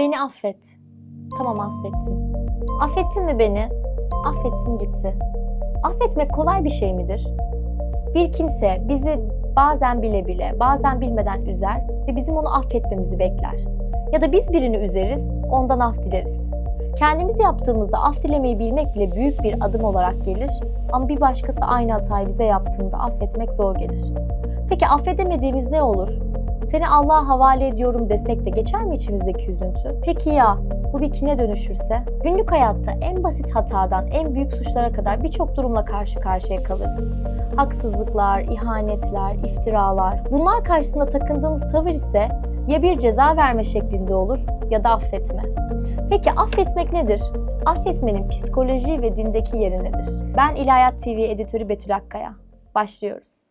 Beni affet. Tamam affettim. Affettin mi beni? Affettim gitti. Affetmek kolay bir şey midir? Bir kimse bizi bazen bile bile, bazen bilmeden üzer ve bizim onu affetmemizi bekler. Ya da biz birini üzeriz, ondan af dileriz. Kendimiz yaptığımızda af dilemeyi bilmek bile büyük bir adım olarak gelir ama bir başkası aynı hatayı bize yaptığında affetmek zor gelir. Peki affedemediğimiz ne olur? Seni Allah'a havale ediyorum desek de geçer mi içimizdeki üzüntü? Peki ya bu bir kine dönüşürse? Günlük hayatta en basit hatadan en büyük suçlara kadar birçok durumla karşı karşıya kalırız. Haksızlıklar, ihanetler, iftiralar. Bunlar karşısında takındığımız tavır ise ya bir ceza verme şeklinde olur ya da affetme. Peki affetmek nedir? Affetmenin psikoloji ve dindeki yeri nedir? Ben İlahiyat TV editörü Betül Akkaya. Başlıyoruz.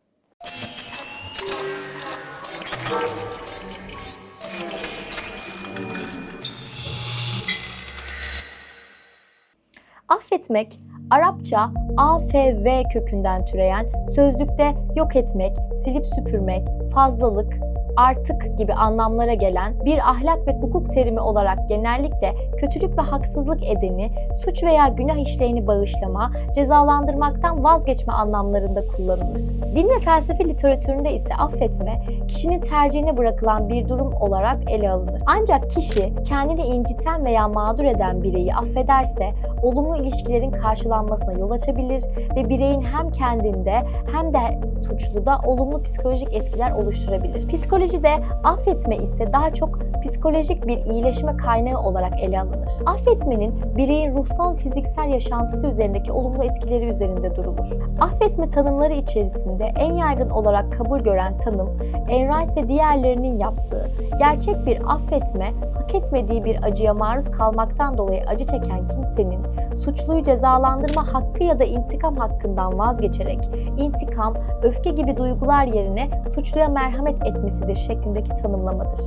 Affetmek, Arapça AFV kökünden türeyen, sözlükte yok etmek, silip süpürmek, fazlalık, artık gibi anlamlara gelen bir ahlak ve hukuk terimi olarak genellikle kötülük ve haksızlık edeni, suç veya günah işleyeni bağışlama, cezalandırmaktan vazgeçme anlamlarında kullanılır. Din ve felsefe literatüründe ise affetme, kişinin tercihine bırakılan bir durum olarak ele alınır. Ancak kişi kendini inciten veya mağdur eden bireyi affederse olumlu ilişkilerin karşılanmasına yol açabilir ve bireyin hem kendinde hem de suçluda olumlu psikolojik etkiler oluşturabilir. Psikolojide affetme ise daha çok psikolojik bir iyileşme kaynağı olarak ele alınır. Affetmenin bireyin ruhsal fiziksel yaşantısı üzerindeki olumlu etkileri üzerinde durulur. Affetme tanımları içerisinde en yaygın olarak kabul gören tanım, Enright ve diğerlerinin yaptığı, gerçek bir affetme, hak etmediği bir acıya maruz kalmaktan dolayı acı çeken kimsenin suçluyu cezalandırma hakkı ya da intikam hakkından vazgeçerek intikam, öfke gibi duygular yerine suçluya merhamet etmesidir şeklindeki tanımlamadır.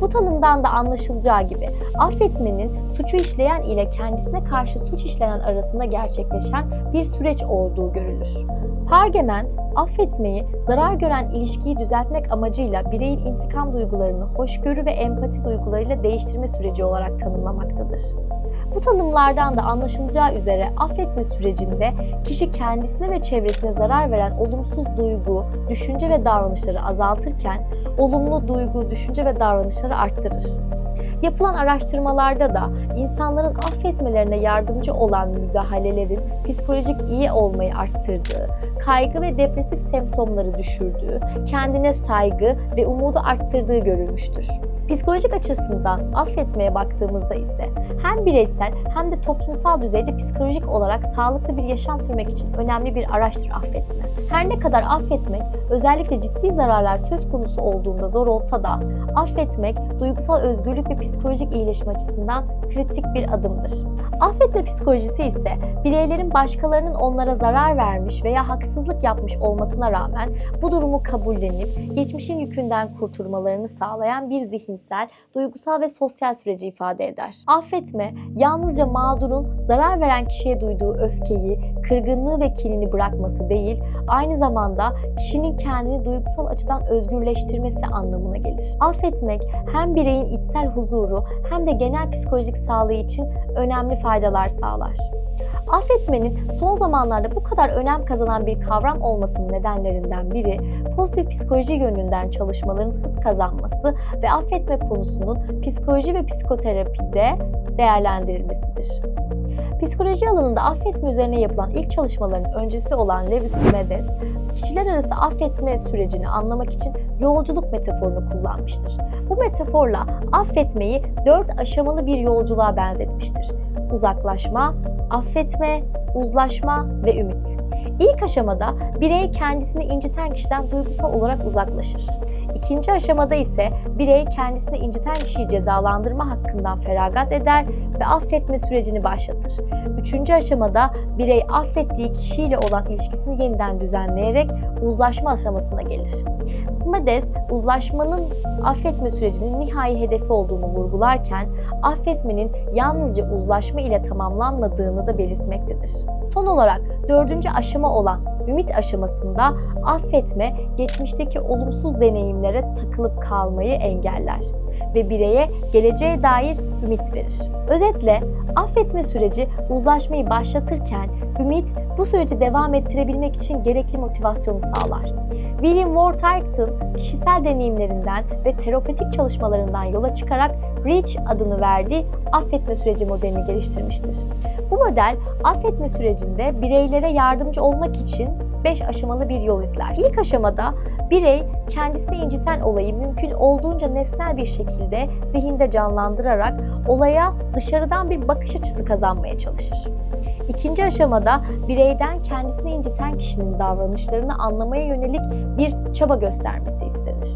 Bu tanımdan da anlaşılacağı gibi affetmenin suçu işleyen ile kendisine karşı suç işlenen arasında gerçekleşen bir süreç olduğu görülür. Pargament, affetmeyi zarar gören ilişkiyi düzeltmek amacıyla bireyin intikam duygularını hoşgörü ve empati duygularıyla değiştirme süreci olarak tanımlamaktadır. Bu tanımlardan da anlaşılacağı üzere affetme sürecinde kişi kendisine ve çevresine zarar veren olumsuz duygu, düşünce ve davranışları azaltırken olumlu duygu, düşünce ve davranışları arttırır. Yapılan araştırmalarda da insanların affetmelerine yardımcı olan müdahalelerin psikolojik iyi olmayı arttırdığı, kaygı ve depresif semptomları düşürdüğü, kendine saygı ve umudu arttırdığı görülmüştür. Psikolojik açısından affetmeye baktığımızda ise hem bireysel hem de toplumsal düzeyde psikolojik olarak sağlıklı bir yaşam sürmek için önemli bir araçtır affetme. Her ne kadar affetmek özellikle ciddi zararlar söz konusu olduğunda zor olsa da affetmek duygusal özgürlük ve psikolojik iyileşme açısından kritik bir adımdır. Affetme psikolojisi ise bireylerin başkalarının onlara zarar vermiş veya haksızlık yapmış olmasına rağmen bu durumu kabullenip geçmişin yükünden kurtulmalarını sağlayan bir zihinsel, duygusal ve sosyal süreci ifade eder. Affetme yalnızca mağdurun zarar veren kişiye duyduğu öfkeyi, kırgınlığı ve kinini bırakması değil, aynı zamanda kişinin kendini duygusal açıdan özgürleştirmesi anlamına gelir. Affetmek hem bireyin içsel huzuru hem de genel psikolojik sağlığı için önemli faydalar sağlar. Affetmenin son zamanlarda bu kadar önem kazanan bir kavram olmasının nedenlerinden biri pozitif psikoloji yönünden çalışmaların hız kazanması ve affetme konusunun psikoloji ve psikoterapide değerlendirilmesidir. Psikoloji alanında affetme üzerine yapılan ilk çalışmaların öncesi olan Lewis Medes, kişiler arası affetme sürecini anlamak için yolculuk metaforunu kullanmıştır. Bu metaforla affetmeyi dört aşamalı bir yolculuğa benzetmiştir. Uzaklaşma, affetme, uzlaşma ve ümit. İlk aşamada birey kendisini inciten kişiden duygusal olarak uzaklaşır. İkinci aşamada ise birey kendisini inciten kişiyi cezalandırma hakkından feragat eder ve affetme sürecini başlatır. Üçüncü aşamada birey affettiği kişiyle olan ilişkisini yeniden düzenleyerek uzlaşma aşamasına gelir. Smades, uzlaşmanın affetme sürecinin nihai hedefi olduğunu vurgularken, affetmenin yalnızca uzlaşma ile tamamlanmadığını da belirtmektedir. Son olarak dördüncü aşama olan ümit aşamasında affetme, geçmişteki olumsuz deneyimleri deneyimlere takılıp kalmayı engeller ve bireye geleceğe dair ümit verir. Özetle affetme süreci uzlaşmayı başlatırken ümit bu süreci devam ettirebilmek için gerekli motivasyonu sağlar. William Ward Hyken kişisel deneyimlerinden ve terapetik çalışmalarından yola çıkarak REACH adını verdiği affetme süreci modelini geliştirmiştir. Bu model affetme sürecinde bireylere yardımcı olmak için 5 aşamalı bir yol izler. İlk aşamada birey kendisini inciten olayı mümkün olduğunca nesnel bir şekilde zihinde canlandırarak olaya dışarıdan bir bakış açısı kazanmaya çalışır. İkinci aşamada bireyden kendisini inciten kişinin davranışlarını anlamaya yönelik bir çaba göstermesi istenir.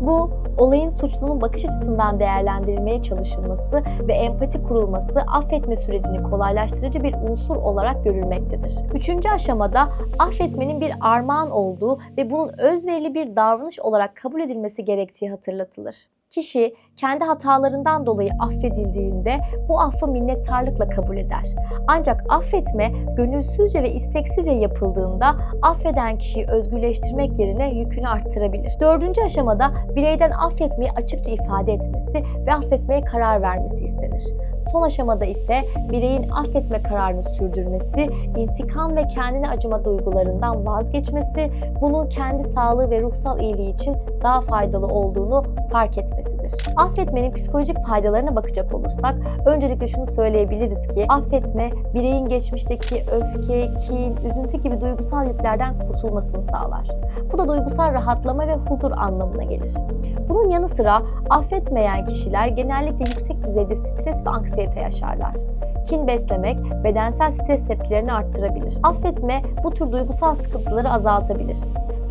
Bu, olayın suçlunun bakış açısından değerlendirilmeye çalışılması ve empati kurulması affetme sürecini kolaylaştırıcı bir unsur olarak görülmektedir. Üçüncü aşamada affetmenin bir armağan olduğu ve bunun özverili bir davranış olarak kabul edilmesi gerektiği hatırlatılır. Kişi kendi hatalarından dolayı affedildiğinde bu affı minnettarlıkla kabul eder. Ancak affetme gönülsüzce ve isteksizce yapıldığında affeden kişiyi özgürleştirmek yerine yükünü arttırabilir. Dördüncü aşamada bireyden affetmeyi açıkça ifade etmesi ve affetmeye karar vermesi istenir. Son aşamada ise bireyin affetme kararını sürdürmesi, intikam ve kendine acıma duygularından vazgeçmesi, bunun kendi sağlığı ve ruhsal iyiliği için daha faydalı olduğunu fark etmesidir. Affetmenin psikolojik faydalarına bakacak olursak, öncelikle şunu söyleyebiliriz ki affetme bireyin geçmişteki öfke, kin, üzüntü gibi duygusal yüklerden kurtulmasını sağlar. Bu da duygusal rahatlama ve huzur anlamına gelir. Bunun yanı sıra affetmeyen kişiler genellikle yüksek düzeyde stres ve anksiyete yaşarlar. Kin beslemek bedensel stres tepkilerini arttırabilir. Affetme bu tür duygusal sıkıntıları azaltabilir.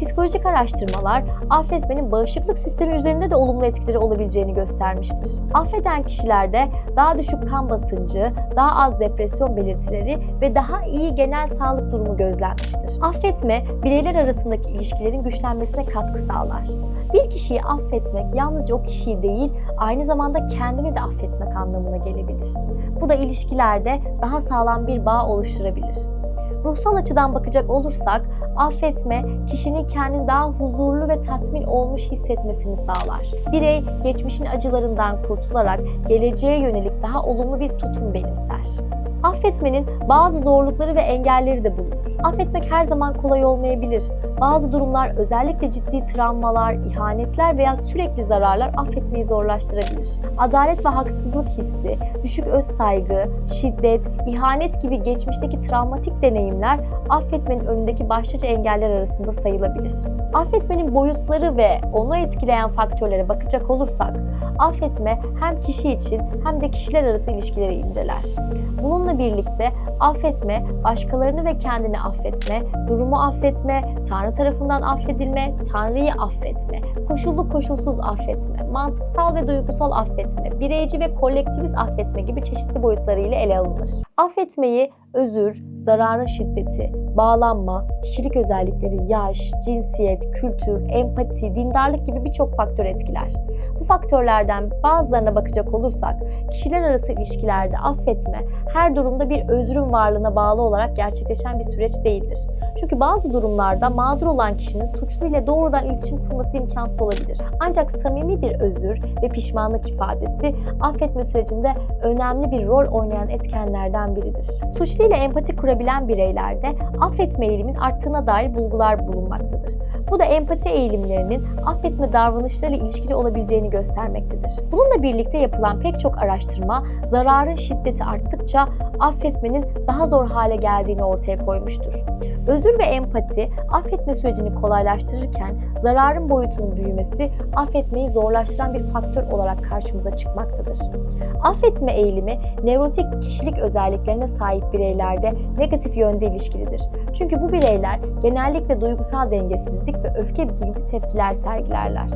Psikolojik araştırmalar affetmenin bağışıklık sistemi üzerinde de olumlu etkileri olabileceğini göstermiştir. Affeden kişilerde daha düşük kan basıncı, daha az depresyon belirtileri ve daha iyi genel sağlık durumu gözlenmiştir. Affetme, bireyler arasındaki ilişkilerin güçlenmesine katkı sağlar. Bir kişiyi affetmek yalnızca o kişiyi değil, aynı zamanda kendini de affetmek anlamına gelebilir. Bu da ilişkilerde daha sağlam bir bağ oluşturabilir. Ruhsal açıdan bakacak olursak, affetme kişinin kendini daha huzurlu ve tatmin olmuş hissetmesini sağlar. Birey geçmişin acılarından kurtularak geleceğe yönelik daha olumlu bir tutum benimser. Affetmenin bazı zorlukları ve engelleri de bulunur. Affetmek her zaman kolay olmayabilir. Bazı durumlar özellikle ciddi travmalar, ihanetler veya sürekli zararlar affetmeyi zorlaştırabilir. Adalet ve haksızlık hissi, düşük öz saygı, şiddet, ihanet gibi geçmişteki travmatik deneyimler affetmenin önündeki başlıca engeller arasında sayılabilir. Affetmenin boyutları ve onu etkileyen faktörlere bakacak olursak, affetme hem kişi için hem de kişiler arası ilişkileri inceler. Bununla birlikte affetme, başkalarını ve kendini affetme, durumu affetme, Tanrı tarafından affedilme, Tanrı'yı affetme, koşullu koşulsuz affetme, mantıksal ve duygusal affetme, bireyci ve kolektivist affetme gibi çeşitli boyutlarıyla ele alınır. Affetmeyi özür, zararın şiddeti, bağlanma, kişilik özellikleri, yaş, cinsiyet, kültür, empati, dindarlık gibi birçok faktör etkiler. Bu faktörlerden bazılarına bakacak olursak, kişiler arası ilişkilerde affetme her durumda bir özrün varlığına bağlı olarak gerçekleşen bir süreç değildir. Çünkü bazı durumlarda mağdur olan kişinin suçlu ile doğrudan iletişim kurması imkansız olabilir. Ancak samimi bir özür ve pişmanlık ifadesi affetme sürecinde önemli bir rol oynayan etkenlerden biridir. Suçlu ile empati kurabilen bireylerde affetme eğilimin arttığına dair bulgular bulunmaktadır. Bu da empati eğilimlerinin affetme davranışlarıyla ilişkili olabileceğini göstermektedir. Bununla birlikte yapılan pek çok araştırma zararın şiddeti arttıkça affetmenin daha zor hale geldiğini ortaya koymuştur. Özür ve empati affetme sürecini kolaylaştırırken zararın boyutunun büyümesi affetmeyi zorlaştıran bir faktör olarak karşımıza çıkmaktadır. Affetme eğilimi nevrotik kişilik özelliklerine sahip bireylerde negatif yönde ilişkilidir. Çünkü bu bireyler genellikle duygusal dengesizlik ve öfke gibi tepkiler sergilerler.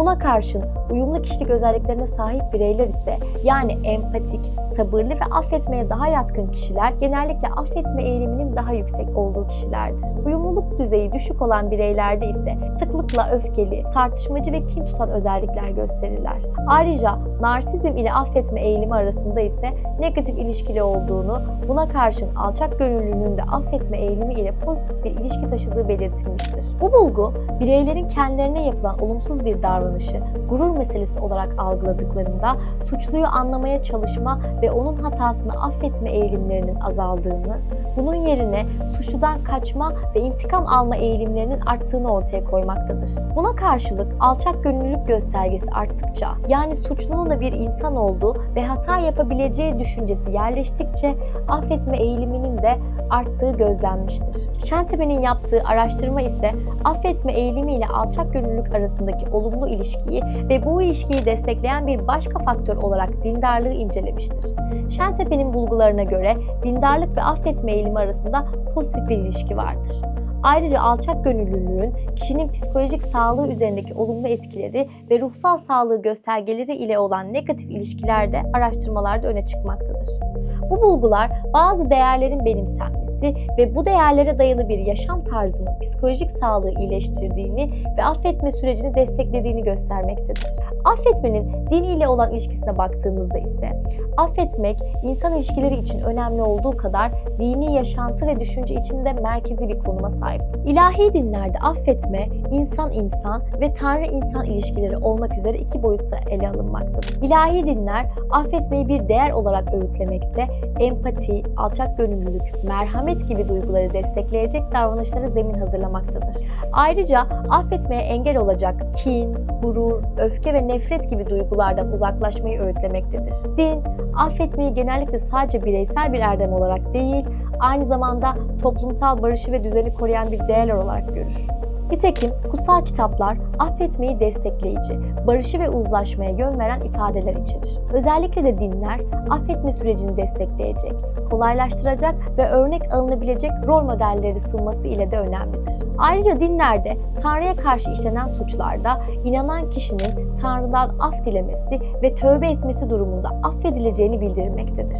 Buna karşın uyumlu kişilik özelliklerine sahip bireyler ise yani empatik, sabırlı ve affetmeye daha yatkın kişiler genellikle affetme eğiliminin daha yüksek olduğu kişilerdir. Uyumluluk düzeyi düşük olan bireylerde ise sıklıkla öfkeli, tartışmacı ve kin tutan özellikler gösterirler. Ayrıca narsizm ile affetme eğilimi arasında ise negatif ilişkili olduğunu, buna karşın alçak gönüllülüğünün de affetme eğilimi ile pozitif bir ilişki taşıdığı belirtilmiştir. Bu bulgu bireylerin kendilerine yapılan olumsuz bir davranışı gurur meselesi olarak algıladıklarında suçluyu anlamaya çalışma ve onun hatasını affetme eğilimlerinin azaldığını, bunun yerine suçludan kaçma ve intikam alma eğilimlerinin arttığını ortaya koymaktadır. Buna karşılık alçak gönüllülük göstergesi arttıkça, yani suçlunun da bir insan olduğu ve hata yapabileceği düşüncesi yerleştikçe affetme eğiliminin de arttığı gözlenmiştir. Şentepe'nin yaptığı araştırma ise affetme eğilimi ile alçak gönüllülük arasındaki olumlu ilişkiyi ve bu ilişkiyi destekleyen bir başka faktör olarak dindarlığı incelemiştir. Şentepe'nin bulgularına göre dindarlık ve affetme eğilimi arasında pozitif bir ilişki vardır. Ayrıca alçak gönüllülüğün kişinin psikolojik sağlığı üzerindeki olumlu etkileri ve ruhsal sağlığı göstergeleri ile olan negatif ilişkiler de araştırmalarda öne çıkmaktadır. Bu bulgular bazı değerlerin benimsenmesi ve bu değerlere dayalı bir yaşam tarzının psikolojik sağlığı iyileştirdiğini ve affetme sürecini desteklediğini göstermektedir. Affetmenin din ile olan ilişkisine baktığımızda ise affetmek insan ilişkileri için önemli olduğu kadar dini yaşantı ve düşünce için de merkezi bir konuma sahiptir. İlahi dinlerde affetme insan insan ve tanrı insan ilişkileri olmak üzere iki boyutta ele alınmaktadır. İlahi dinler affetmeyi bir değer olarak öğütlemekte, empati, alçak gönüllülük, merhamet gibi duyguları destekleyecek davranışlara zemin hazırlamaktadır. Ayrıca affetmeye engel olacak kin, gurur, öfke ve nefret gibi duygulardan uzaklaşmayı öğütlemektedir. Din, affetmeyi genellikle sadece bireysel bir erdem olarak değil, aynı zamanda toplumsal barışı ve düzeni koruyan bir değer olarak görür. Nitekim kutsal kitaplar affetmeyi destekleyici, barışı ve uzlaşmaya yön veren ifadeler içerir. Özellikle de dinler affetme sürecini destekleyecek, kolaylaştıracak ve örnek alınabilecek rol modelleri sunması ile de önemlidir. Ayrıca dinlerde Tanrı'ya karşı işlenen suçlarda inanan kişinin Tanrı'dan af dilemesi ve tövbe etmesi durumunda affedileceğini bildirilmektedir.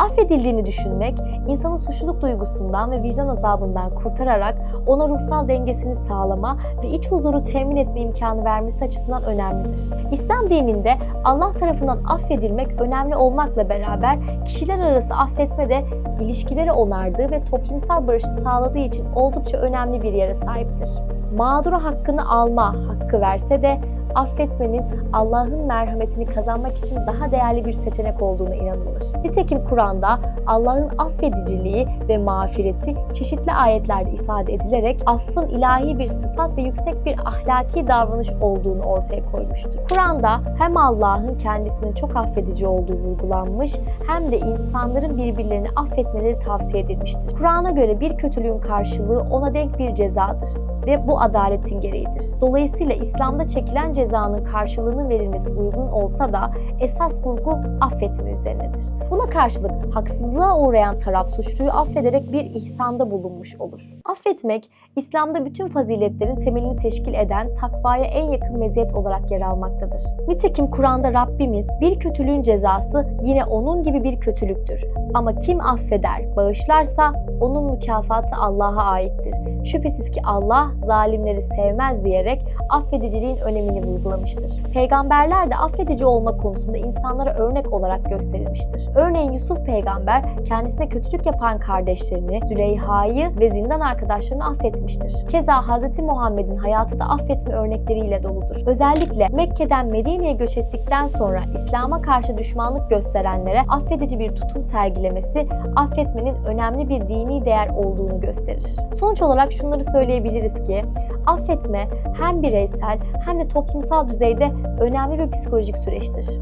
Affedildiğini düşünmek, insanın suçluluk duygusundan ve vicdan azabından kurtararak ona ruhsal dengesini sağlama ve iç huzuru temin etme imkanı vermesi açısından önemlidir. İslam dininde Allah tarafından affedilmek önemli olmakla beraber kişiler arası affetme de ilişkileri onardığı ve toplumsal barışı sağladığı için oldukça önemli bir yere sahiptir. Mağdura hakkını alma hakkı verse de affetmenin Allah'ın merhametini kazanmak için daha değerli bir seçenek olduğuna inanılır. Nitekim Kur'an'da Allah'ın affediciliği ve mağfireti çeşitli ayetlerde ifade edilerek affın ilahi bir sıfat ve yüksek bir ahlaki davranış olduğunu ortaya koymuştur. Kur'an'da hem Allah'ın kendisinin çok affedici olduğu vurgulanmış hem de insanların birbirlerini affetmeleri tavsiye edilmiştir. Kur'an'a göre bir kötülüğün karşılığı ona denk bir cezadır ve bu adaletin gereğidir. Dolayısıyla İslam'da çekilen cezanın karşılığının verilmesi uygun olsa da esas vurgu affetme üzerinedir. Buna karşılık haksızlığa uğrayan taraf suçluyu affederek bir ihsanda bulunmuş olur. Affetmek, İslam'da bütün faziletlerin temelini teşkil eden takvaya en yakın meziyet olarak yer almaktadır. Nitekim Kur'an'da Rabbimiz bir kötülüğün cezası yine onun gibi bir kötülüktür. Ama kim affeder, bağışlarsa onun mükafatı Allah'a aittir. Şüphesiz ki Allah zalimleri sevmez diyerek affediciliğin önemini vurgulamıştır. Peygamberler de affedici olma konusunda insanlara örnek olarak gösterilmiştir. Örneğin Yusuf peygamber kendisine kötülük yapan kardeşlerini, Züleyha'yı ve zindan arkadaşlarını affetmiştir. Keza Hz. Muhammed'in hayatı da affetme örnekleriyle doludur. Özellikle Mekke'den Medine'ye göç ettikten sonra İslam'a karşı düşmanlık gösterenlere affedici bir tutum sergilemesi affetmenin önemli bir dini değer olduğunu gösterir. Sonuç olarak şunları söyleyebiliriz ki affetme hem bireysel hem de toplumsal düzeyde önemli bir psikolojik süreçtir.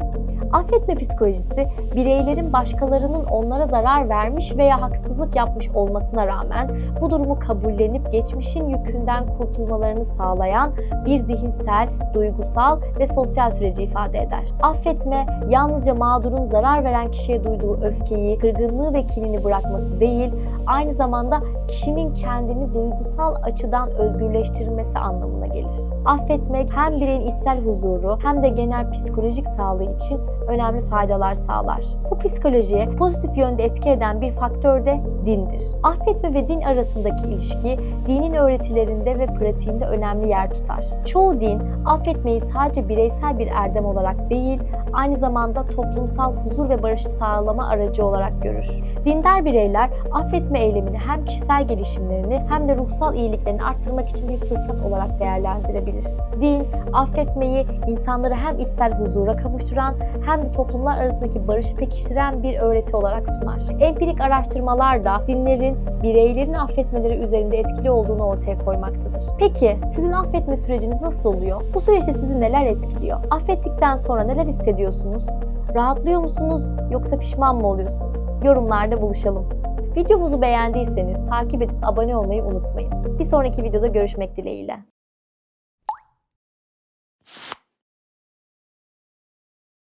Affetme psikolojisi bireylerin başkalarının onlara zarar vermiş veya haksızlık yapmış olmasına rağmen bu durumu kabullenip geçmişin yükünden kurtulmalarını sağlayan bir zihinsel, duygusal ve sosyal süreci ifade eder. Affetme yalnızca mağdurun zarar veren kişiye duyduğu öfkeyi, kırgınlığı ve kinini bırakması değil, aynı zamanda kişinin kendini duygusal açıdan özgürleştirilmesi anlamına gelir. Affetmek hem bireyin içsel huzuru hem de genel psikolojik sağlığı için önemli faydalar sağlar. Bu psikolojiye pozitif yönde etki eden bir faktör de dindir. Affetme ve din arasındaki ilişki dinin öğretilerinde ve pratiğinde önemli yer tutar. Çoğu din affetmeyi sadece bireysel bir erdem olarak değil, aynı zamanda toplumsal huzur ve barışı sağlama aracı olarak görür. Dindar bireyler affetme eylemini hem kişisel gelişimlerini hem de ruhsal iyiliklerini arttırmak için bir fırsat olarak değerlendirebilir. Din, affetmeyi insanları hem içsel huzura kavuşturan hem de toplumlar arasındaki barışı pekiştiren bir öğreti olarak sunar. Empirik araştırmalar da dinlerin bireylerin affetmeleri üzerinde etkili olduğunu ortaya koymaktadır. Peki sizin affetme süreciniz nasıl oluyor? Bu süreçte sizi neler etkiliyor? Affettikten sonra neler hissediyorsunuz? Rahatlıyor musunuz yoksa pişman mı oluyorsunuz? Yorumlarda buluşalım. Videomuzu beğendiyseniz takip edip abone olmayı unutmayın. Bir sonraki videoda görüşmek dileğiyle.